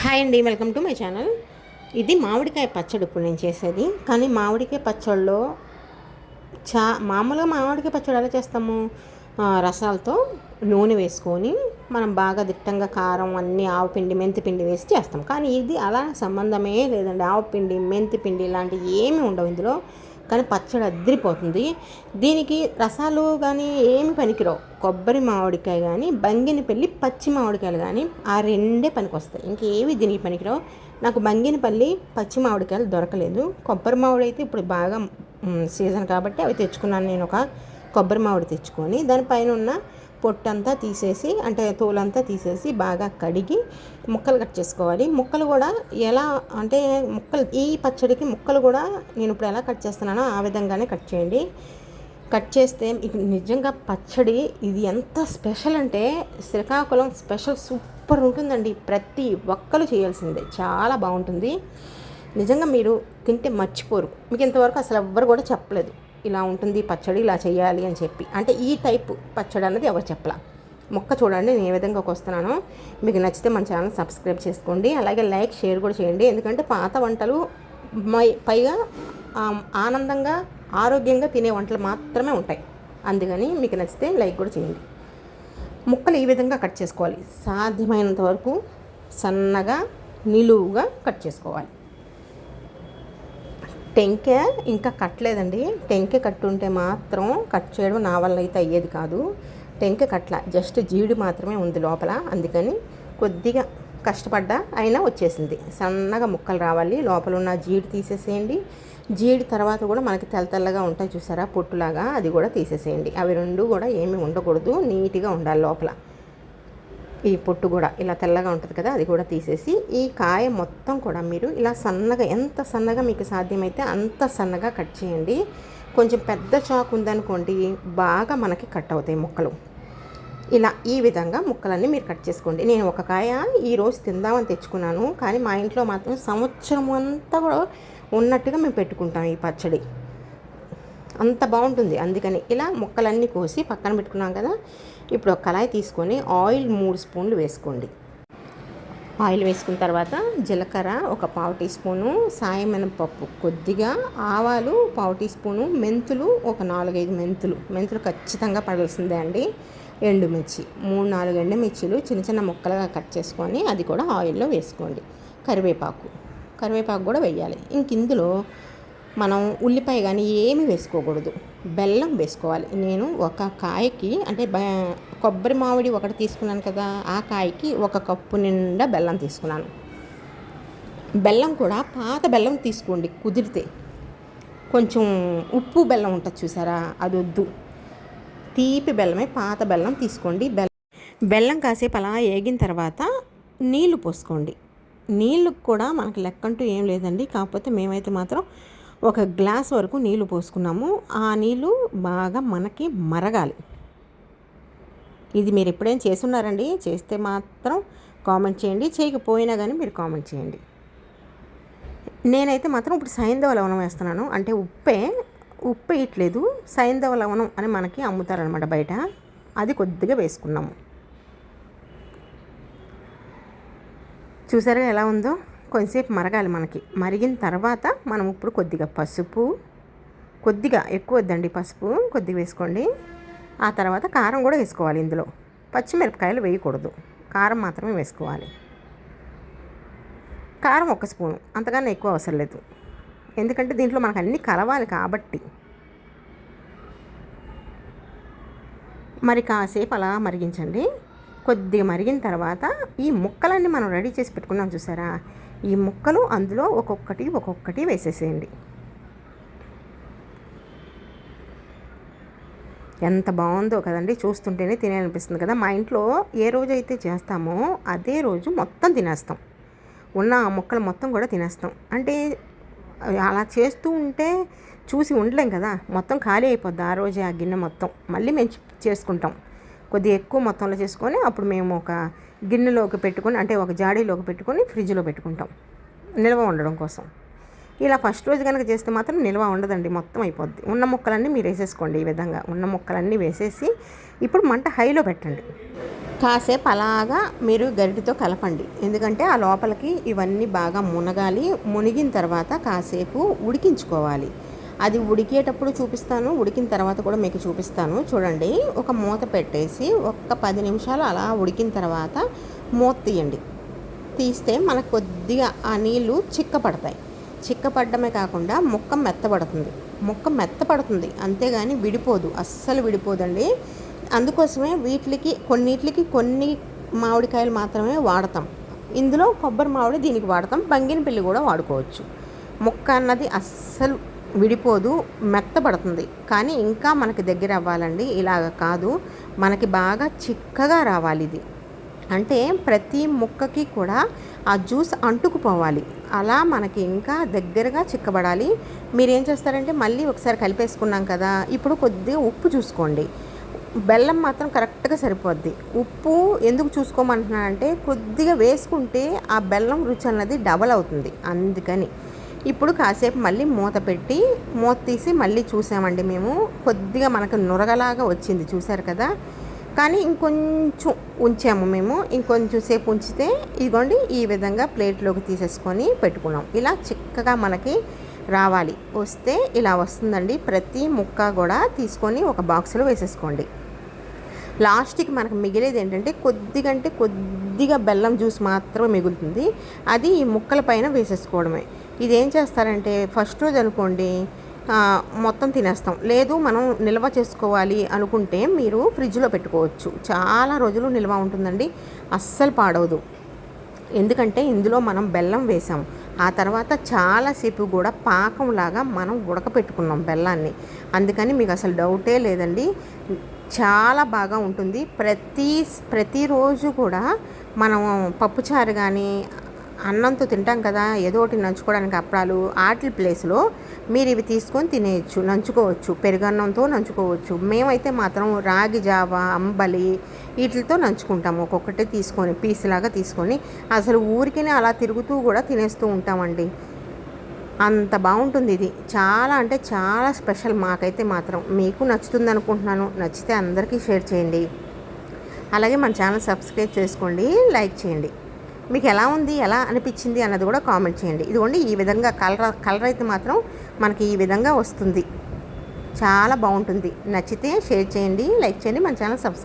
Hi అండి welcome to my channel. ఇది మామిడికాయ పచ్చడి ఇప్పుడు నేను చేసేది. కానీ మామిడికాయ పచ్చడిలో చా మామూలుగా మామిడికాయ పచ్చడి ఎలా చేస్తాము? రసాలతో నూనె వేసుకొని మనం బాగా దిట్టంగా కారం అన్నీ ఆవు పిండి మెంతి పిండి వేసి చేస్తాం. కానీ ఇది అలా సంబంధమే లేదండి. ఆవు పిండి మెంతి పిండి ఇలాంటివి ఏమీ ఉండవు ఇందులో. కానీ పచ్చడి అద్దరిపోతుంది. దీనికి రసాలు కానీ ఏమి పనికిరావు. కొబ్బరి మామిడికాయ కానీ బంగినపల్లి పచ్చి మామిడికాయలు కానీ ఆ రెండే పనికొస్తాయి. ఇంకేవి దీనికి పనికిరావు. నాకు బంగినపల్లి పచ్చి మామిడికాయలు దొరకలేదు. కొబ్బరి మామిడి అయితే ఇప్పుడు బాగా సీజన్ కాబట్టి అవి తెచ్చుకున్నాను నేను ఒక కొబ్బరి మామిడి తెచ్చుకొని దానిపైన ఉన్న పొట్టంతా తీసేసి అంటే తోలంతా తీసేసి బాగా కడిగి ముక్కలు కట్ చేసుకోవాలి. ముక్కలు కూడా ఎలా అంటే ముక్కలు ఈ పచ్చడికి ముక్కలు కూడా నేను ఇప్పుడు ఎలా కట్ చేస్తున్నానో ఆ విధంగానే కట్ చేయండి. కట్ చేస్తే మీకు నిజంగా పచ్చడి ఇది ఎంత స్పెషల్ అంటే శ్రీకాకుళం స్పెషల్ సూపర్ ఉంటుందండి. ప్రతి ఒక్కరు చేయాల్సిందే. చాలా బాగుంటుంది. నిజంగా మీరు తింటే మర్చిపోరు. మీకు ఇంతవరకు అసలు ఎవ్వరు కూడా చెప్పలేదు. ఇలా ఉంటుంది పచ్చడి ఇలా చేయాలి అని చెప్పి. అంటే ఈ టైప్ పచ్చడి అన్నది ఎవరు చెప్పలా. మొక్క చూడండి నేను ఏ విధంగా వస్తున్నానో మీకు నచ్చితే మన ఛానల్ సబ్స్క్రైబ్ చేసుకోండి. అలాగే లైక్ షేర్ కూడా చేయండి. ఎందుకంటే పాత వంటలు మై పైగా ఆనందంగా ఆరోగ్యంగా తినే వంటలు మాత్రమే ఉంటాయి. అందుకని మీకు నచ్చితే లైక్ కూడా చేయండి. ముక్కలు ఈ విధంగా కట్ చేసుకోవాలి. సాధ్యమైనంత వరకు సన్నగా నిలువుగా కట్ చేసుకోవాలి. టెంకే ఇంకా కట్టలేదండి. టెంకె కట్టుంటే మాత్రం కట్ చేయడం నా వల్ల అయితే అయ్యేది కాదు. టెంకె కట్ల జస్ట్ జీడి మాత్రమే ఉంది లోపల. అందుకని కొద్దిగా కష్టపడ్డా అయినా వచ్చేసింది. సన్నగా ముక్కలు రావాలి. లోపల ఉన్న జీడి తీసేసేయండి. జీడి తర్వాత కూడా మనకి తెల్ల తెల్లగా ఉంటాయి చూసారా? పొట్టులాగా అది కూడా తీసేసేయండి. అవి రెండు కూడా ఏమీ ఉండకూడదు. నీట్గా ఉండాలి లోపల. ఈ పొట్టు కూడా ఇలా తెల్లగా ఉంటుంది కదా అది కూడా తీసేసి ఈ కాయ మొత్తం కూడా మీరు ఇలా సన్నగా ఎంత సన్నగా మీకు సాధ్యమైతే అంత సన్నగా కట్ చేయండి. కొంచెం పెద్ద చాకు ఉందనుకోండి బాగా మనకి కట్ అవుతాయి ముక్కలు. ఇలా ఈ విధంగా ముక్కలన్నీ మీరు కట్ చేసుకోండి. నేను ఒక కాయ ఈరోజు తిందామని తెచ్చుకున్నాను కానీ మా ఇంట్లో మాత్రం సంవత్సరం అంతా కూడా ఉన్నట్టుగా మేము పెట్టుకుంటాం ఈ పచ్చడి. అంత బాగుంటుంది. అందుకని ఇలా ముక్కలన్నీ కోసి పక్కన పెట్టుకున్నాం కదా ఇప్పుడు ఒక కళాయి తీసుకొని ఆయిల్ మూడు స్పూన్లు వేసుకోండి. ఆయిల్ వేసుకున్న తర్వాత జీలకర్ర ఒక పావు టీ స్పూను సాయమినపప్పు కొద్దిగా ఆవాలు పావు టీ స్పూను మెంతులు ఒక నాలుగైదు మెంతులు. మెంతులు ఖచ్చితంగా పడాల్సిందే అండి. ఎండుమిర్చి మూడు నాలుగు ఎండుమిర్చిలు చిన్న చిన్న ముక్కలుగా కట్ చేసుకొని అది కూడా ఆయిల్లో వేసుకోండి. కరివేపాకు కరివేపాకు కూడా వేయాలి. ఇంక ఇందులో మనం ఉల్లిపాయ కానీ ఏమి వేసుకోకూడదు. బెల్లం వేసుకోవాలి. నేను ఒక కాయకి అంటే బ- కొబ్బరి మామిడి ఒకటి తీసుకున్నాను కదా ఆ కాయకి ఒక కప్పు నిండా బెల్లం తీసుకున్నాను. బెల్లం కూడా పాత బెల్లం తీసుకోండి కుదిరితే. కొంచెం ఉప్పు బెల్లం ఉంటుంది చూసారా? అది వద్దు. తీపి బెల్లమే పాత బెల్లం తీసుకోండి. బెల్లం బెల్లం కాసేపు అలా ఏగిన తర్వాత నీళ్ళు పోసుకోండి. నీళ్ళు కూడా మనకి లెక్కంటూ ఏం లేదండి. కాకపోతే మేమైతే మాత్రం ఒక గ్లాస్ వరకు నీళ్ళు పోసుకున్నాము. ఆ నీళ్ళు బాగా మనకి మరగాలి. ఇది మీరు ఎప్పుడైనా చేస్తున్నారండి? చేస్తే మాత్రం కామెంట్ చేయండి. చేయకపోయినా కానీ మీరు కామెంట్ చేయండి. నేనైతే మాత్రం ఇప్పుడు సైంధవ లవణం వేస్తున్నాను. అంటే ఉప్పే ఉప్పు వేయట్లేదు సైంధవ లవణం అని మనకి అమ్ముతారనమాట బయట. అది కొద్దిగా వేసుకున్నాము. చూసారా ఎలా ఉందో? కొంచెంసేపు మరగాలి మనకి. మరిగిన తర్వాత మనం ఇప్పుడు కొద్దిగా పసుపు కొద్దిగా ఎక్కువ వద్దండి పసుపు కొద్దిగా వేసుకోండి. ఆ తర్వాత కారం కూడా వేసుకోవాలి ఇందులో. పచ్చిమిరపకాయలు వేయకూడదు. కారం మాత్రమే వేసుకోవాలి. కారం ఒక స్పూను అంతకన్నా ఎక్కువ అవసరం లేదు. ఎందుకంటే దీంట్లో మనకు అన్నీ కలవాలి కాబట్టి. మరి కాసేపు అలా మరిగించండి. కొద్దిగా మరిగిన తర్వాత ఈ ముక్కలన్నీ మనం రెడీ చేసి పెట్టుకున్నాం చూసారా? ఈ ముక్కలు అందులో ఒక్కొక్కటి ఒక్కొక్కటి వేసేసేయండి. ఎంత బాగుందో కదండి చూస్తుంటేనే తినాలనిపిస్తుంది కదా. మా ఇంట్లో ఏ రోజు అయితే చేస్తామో అదే రోజు మొత్తం తినేస్తాం. ఉన్న ఆ ముక్కలు మొత్తం కూడా తినేస్తాం. అంటే అలా చేస్తూ ఉంటే చూసి ఉండలేం కదా. మొత్తం ఖాళీ అయిపోద్ది ఆ రోజే ఆ గిన్నె మొత్తం. మళ్ళీ మేము చేసుకుంటాం. కొద్దిగా ఎక్కువ మొత్తంలో చేసుకొని అప్పుడు మేము ఒక గిన్నెలోకి పెట్టుకొని అంటే ఒక జాడీలోకి పెట్టుకొని ఫ్రిడ్జ్లో పెట్టుకుంటాం. నిల్వ ఉండడం కోసం. ఇలా ఫస్ట్ రోజు కనుక చేస్తే మాత్రం నిల్వ ఉండదండి మొత్తం అయిపోద్ది. ఉన్న ముక్కలన్నీ మీరు వేసేసుకోండి ఈ విధంగా. ఉన్న ముక్కలన్నీ వేసేసి ఇప్పుడు మంట హైలో పెట్టండి. కాసేపు అలాగా మీరు గరిటితో కలపండి. ఎందుకంటే ఆ లోపలికి ఇవన్నీ బాగా మునగాలి. మునిగిన తర్వాత కాసేపు ఉడికించుకోవాలి. అది ఉడికేటప్పుడు చూపిస్తాను. ఉడికిన తర్వాత కూడా మీకు చూపిస్తాను. చూడండి ఒక మూత పెట్టేసి ఒక్క పది నిమిషాలు అలా ఉడికిన తర్వాత మూత తీయండి. తీస్తే మనకు కొద్దిగా ఆ నీళ్ళు చిక్కపడతాయి. చిక్కపడమే కాకుండా ముక్క మెత్తపడుతుంది ముక్క మెత్తపడుతుంది. అంతేగాని విడిపోదు. అస్సలు విడిపోదండి. అందుకోసమే వీటికి కొన్నిటికి కొన్ని మామిడికాయలు మాత్రమే వాడతాం. ఇందులో కొబ్బరి మామిడి దీనికి వాడతాం. బంగినపల్లి కూడా వాడుకోవచ్చు. ముక్క అన్నది అస్సలు విడిపోదు మెత్తపడుతుంది కానీ ఇంకా మనకి దగ్గర అవ్వాలండి. ఇలాగ కాదు. మనకి బాగా చిక్కగా రావాలి ఇది అంటే ప్రతి ముక్కకి కూడా ఆ జ్యూస్ అంటుకుపోవాలి. అలా మనకి ఇంకా దగ్గరగా చిక్కబడాలి. మీరు ఏం చేస్తారంటే మళ్ళీ ఒకసారి కలిపేసుకున్నాం కదా ఇప్పుడు కొద్దిగా ఉప్పు చూసుకోండి. బెల్లం మాత్రం కరెక్ట్గా సరిపోద్ది. ఉప్పు ఎందుకు చూసుకోమంటున్నానంటే కొద్దిగా వేసుకుంటే ఆ బెల్లం రుచి అన్నది డబల్ అవుతుంది. అందుకని. ఇప్పుడు కాసేపు మళ్ళీ మూత పెట్టి మూత తీసి మళ్ళీ చూసామండి మేము. కొద్దిగా మనకు నురగలాగా వచ్చింది చూసారు కదా? కానీ ఇంకొంచెం ఉంచాము మేము. ఇంకొంచెం సేపు ఉంచితే ఇదిగోండి ఈ విధంగా ప్లేట్లోకి తీసేసుకొని పెట్టుకున్నాం. ఇలా చిక్కగా మనకి రావాలి. వస్తే ఇలా వస్తుందండి. ప్రతి ముక్క కూడా తీసుకొని ఒక బాక్స్లో వేసేసుకోండి. లాస్ట్కి మనకు మిగిలేది ఏంటంటే కొద్దిగా అంటే కొద్దిగా బెల్లం జ్యూస్ మాత్రమే మిగులుతుంది. అది ఈ ముక్కల పైన వేసేసుకోవడమే. ఇదేం చేస్తారంటే ఫస్ట్ రోజు అనుకోండి మొత్తం తినేస్తాం. లేదు మనం నిల్వ చేసుకోవాలి అనుకుంటే మీరు ఫ్రిడ్జ్లో పెట్టుకోవచ్చు. చాలా రోజులు నిల్వ ఉంటుందండి. అస్సలు పాడవదు. ఎందుకంటే ఇందులో మనం బెల్లం వేసాం. ఆ తర్వాత చాలాసేపు కూడా పాకంలాగా మనం ఉడకపెట్టుకున్నాం బెల్లాన్ని. అందుకని మీకు అసలు డౌటే లేదండి. చాలా బాగా ఉంటుంది. ప్రతి ప్రతిరోజు కూడా మనం పప్పుచారు కానీ అన్నంతో తింటాం కదా ఏదో ఒకటి నంచుకోవడానికి అప్పడాలు ఆటల ప్లేస్లో మీరు ఇవి తీసుకొని తినేయచ్చు నంచుకోవచ్చు పెరుగన్నంతో నంచుకోవచ్చు. మేమైతే మాత్రం రాగి జావ అంబలి వీటితో నంచుకుంటాము. ఒక్కొక్కటి తీసుకొని పీసులాగా తీసుకొని అసలు ఊరికినే అలా తిరుగుతూ కూడా తినేస్తూ ఉంటామండి. అంత బాగుంటుంది ఇది. చాలా అంటే చాలా స్పెషల్ మాకైతే మాత్రం. మీకు నచ్చుతుంది అనుకుంటున్నాను. నచ్చితే అందరికీ షేర్ చేయండి. అలాగే మన ఛానల్ సబ్స్క్రైబ్ చేసుకోండి లైక్ చేయండి. మీకు ఎలా ఉంది ఎలా అనిపించింది అన్నది కూడా కామెంట్ చేయండి. ఇదిగోండి ఈ విధంగా కలర్ కలర్ అయితే మాత్రం మనకి ఈ విధంగా వస్తుంది. చాలా బాగుంటుంది. నచ్చితే షేర్ చేయండి లైక్ చేయండి మన ఛానల్ సబ్స్క్రైబ్